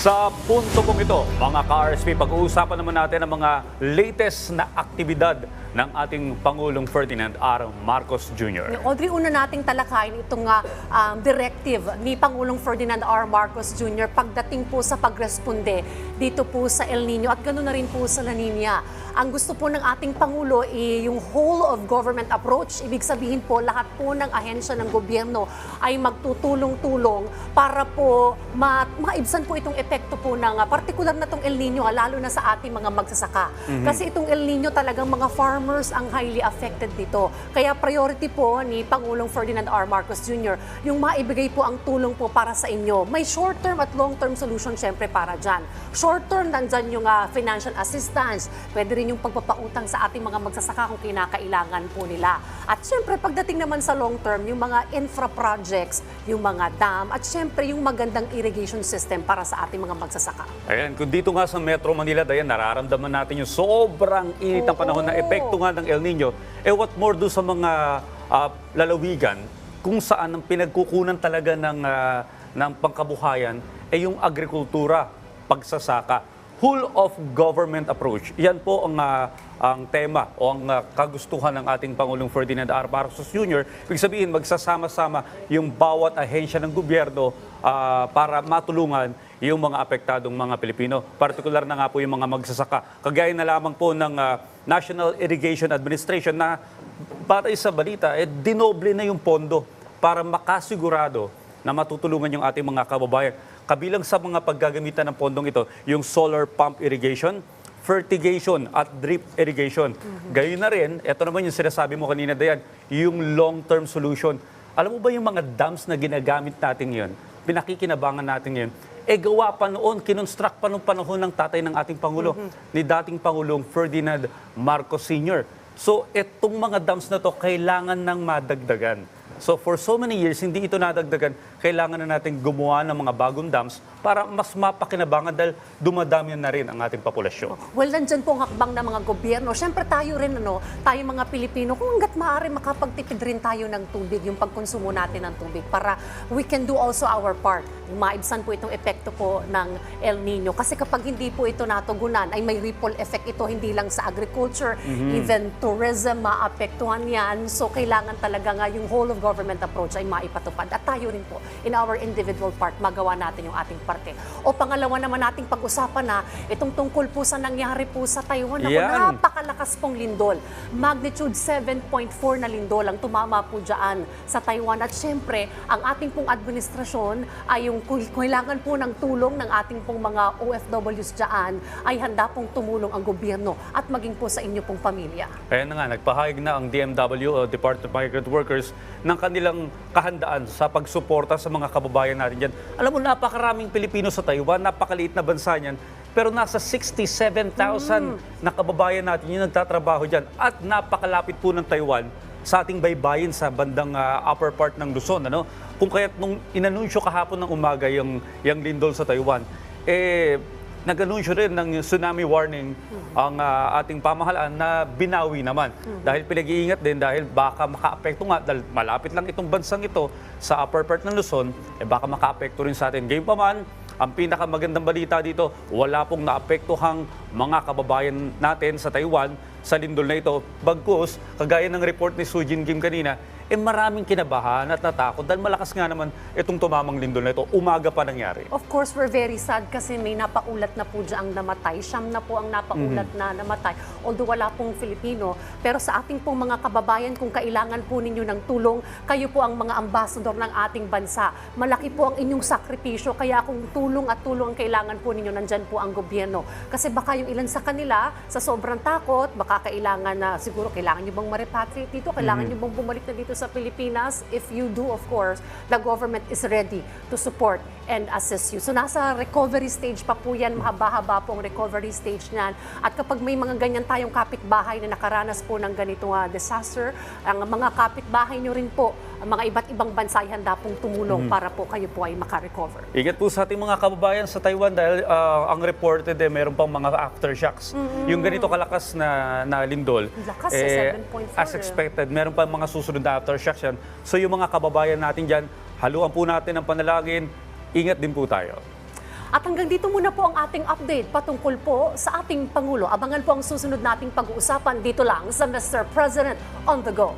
Sa punto pong ito, mga ka-RSP, pag-uusapan naman natin ang mga latest na aktibidad ng ating Pangulong Ferdinand R. Marcos Jr. Audrey, una nating talakayin itong um, directive ni Pangulong Ferdinand R. Marcos Jr. pagdating po sa pagresponde dito po sa El Nino at ganoon na rin po sa La Nina. Ang gusto po ng ating Pangulo ay yung whole of government approach. Ibig sabihin po lahat po ng ahensya ng gobyerno ay magtutulong-tulong para po ma maibsan po itong epekto po ng ah, partikular na itong El Nino ah, lalo na sa ating mga magsasaka. Kasi itong El Nino talagang mga farmers ang highly affected dito. Kaya priority po ni Pangulong Ferdinand R. Marcos Jr. yung maibigay po ang tulong po para sa inyo. May short-term at long-term solution syempre para dyan. Short-term, nandyan yung ah, financial assistance. Pwede rin yung pagpapautang sa ating mga magsasaka kung kinakailangan po nila. At syempre, pagdating naman sa long-term, yung mga infra projects, yung mga dam, at syempre yung magandang irrigation system para sa ating mga magsasaka. Ayan, kung dito nga sa Metro Manila, Dayan, nararamdaman natin yung sobrang init ng Oo. panahon na epekto nga ng El Nino. Eh what more do sa mga ah, lalawigan kung saan ang pinagkukunan talaga ng, ah, ng pangkabuhayan ay yung agrikultura, pagsasaka. Whole of government approach. Yan po ang, ah, ang tema o ang ah, kagustuhan ng ating Pangulong Ferdinand R. Marcos Jr. Ibig sabihin, magsasama-sama yung bawat ahensya ng gobyerno ah, para matulungan yung mga apektadong mga Pilipino. Partikular na nga po yung mga magsasaka. Kagaya na lamang po ng ah, National Irrigation Administration na para sa balita, eh, dinoble na yung pondo para makasigurado na matutulungan yung ating mga kababayan. Kabilang sa mga paggagamitan ng pondong ito, yung solar pump irrigation, fertigation at drip irrigation. Gayon na rin, ito naman yung sinasabi mo kanina, Dayan, yung long-term solution. Alam mo ba yung mga dams na ginagamit natin ngayon, pinakikinabangan natin ngayon, eh gawa pa noon, kinonstruct pa noong panahon ng tatay ng ating Pangulo, ni dating Pangulong Ferdinand Marcos Sr. So, itong mga dams na to kailangan ng madagdagan. So, for so many years, hindi ito nadagdagan. Kailangan na natin gumawa ng mga bagong dams para mas mapakinabangan dahil dumadami na rin ang ating populasyon. Well, nandyan po ang hakbang ng mga gobyerno. Siyempre tayo rin, ano, tayo mga Pilipino, kung hanggat maaari makapagtipid rin tayo ng tubig, yung pagkonsumo natin ng tubig para we can do also our part. Maibsan po itong epekto po ng El Nino. Kasi kapag hindi po ito natugunan, ay may ripple effect ito hindi lang sa agriculture, even tourism, maapektuhan yan. So, kailangan talaga nga yung whole of government approach ay maipatupad. At tayo rin po, in our individual part, magawa natin yung ating parte. O pangalawa naman nating pag-usapan na itong tungkol po sa nangyari po sa Taiwan. Ako, Yan. napakalakas pong lindol. Magnitude 7.4 na lindol ang tumama po dyan sa Taiwan. At syempre, ang ating pong administrasyon ay yung kailangan po ng tulong ng ating pong mga OFWs dyan ay handa pong tumulong ang gobyerno at maging po sa inyo pong pamilya. Kaya na nga, nagpahayag na ang DMW o Department of Migrant Workers ng kanilang kahandaan sa pagsuporta sa mga kababayan natin dyan. Alam mo, napakaraming Pilipino sa Taiwan, napakaliit na bansa niyan, pero nasa 67,000 na kababayan natin yung nagtatrabaho dyan. At napakalapit po ng Taiwan sa ating baybayin sa bandang ah, upper part ng Luzon. Ano? Kung kaya't nung inanunsyo kahapon ng umaga yung, yung lindol sa Taiwan, eh, nag-anunsyo rin ng tsunami warning ang ah, ating pamahalaan na binawi naman. Dahil pinag-iingat din dahil baka makaapekto nga, dahil malapit lang itong bansang ito sa upper part ng Luzon, eh baka makaapekto rin sa atin. Game pa man, ang pinakamagandang balita dito, wala pong naapektuhang mga kababayan natin sa Taiwan sa lindol na ito. Bagkus, kagaya ng report ni Sujin Kim kanina, eh maraming kinabahan at natakot dahil malakas nga naman itong tumamang lindol na ito. Umaga pa nangyari. Of course, we're very sad kasi may napaulat na po dyan ang namatay. Siyam na po ang napaulat na namatay. Although wala pong Filipino. Pero sa ating pong mga kababayan, kung kailangan po ninyo ng tulong, kayo po ang mga ambassador ng ating bansa. Malaki po ang inyong sakripisyo. Kaya kung tulong at tulong ang kailangan po ninyo, nandyan po ang gobyerno. Kasi baka yung ilan sa kanila, sa sobrang takot, baka kailangan na, siguro kailangan nyo bang ma-repatriate dito? Kailangan nyo bang bumalik na dito sa Pilipinas? If you do, of course, the government is ready to support and assist you. So nasa recovery stage pa po yan, mahaba-haba po ang recovery stage niyan. At kapag may mga ganyan tayong kapitbahay na nakaranas po ng ganitong ah, disaster, ang mga kapitbahay nyo rin po, mga iba't ibang bansa ay handa pong tumulong para po kayo po ay makarecover. Ingat po sa ating mga kababayan sa Taiwan dahil ah, ang reported eh, meron pang mga aftershocks. Yung ganito kalakas na, na lindol, Lakas, eh, 7.4 as eh. expected, meron pang mga susunod na aftershocks yan. So yung mga kababayan natin dyan, haluan po natin ang panalangin, ingat din po tayo. At hanggang dito muna po ang ating update patungkol po sa ating Pangulo. Abangan po ang susunod nating pag-uusapan dito lang sa Mr. President on the Go.